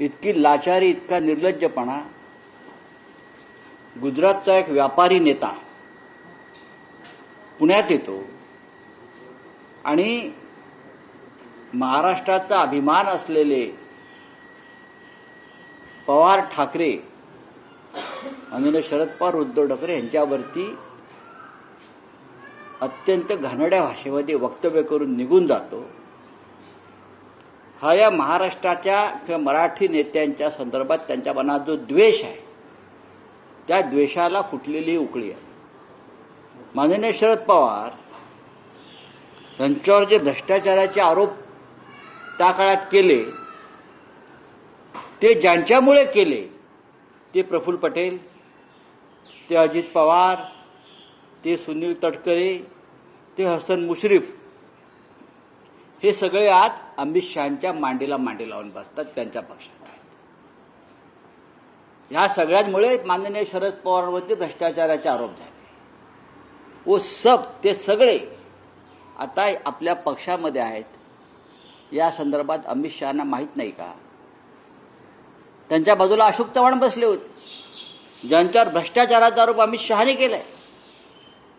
इतकी लाचारी इतका निर्लज्जपणा. गुजरातचा एक व्यापारी नेता पुण्यात येतो आणि महाराष्ट्राचा अभिमान असलेले पवार ठाकरे आणि शरद पवार उद्धव ठाकरे यांच्यावरती अत्यंत घाणड्या भाषेमध्ये वक्तव्य करून निघून जातो. हा या महाराष्ट्राच्या किंवा मराठी नेत्यांच्या संदर्भात त्यांच्या मनात जो द्वेष आहे त्या द्वेषाला फुटलेली उकळी आहे. माननीय शरद पवार यांच्यावर जे भ्रष्टाचाराचे आरोप त्या काळात केले ते ज्यांच्यामुळे केले ते प्रफुल्ल पटेल ते अजित पवार ते सुनील तटकरे ते हसन मुश्रीफ हे सगळे आज अमित शहाच्या मांडीला मांडी लावून बसतात त्यांच्या पक्षात. या सगळ्यांमुळे माननीय शरद पवारांवरती भ्रष्टाचाराचे आरोप झाले. व सब ते सगळे आता आपल्या पक्षामध्ये आहेत. या संदर्भात अमित शहाना माहीत नाही का? त्यांच्या बाजूला अशोक चव्हाण बसले होते. ज्यांच्यावर भ्रष्टाचाराचा आरोप अमित शहाने केलाय.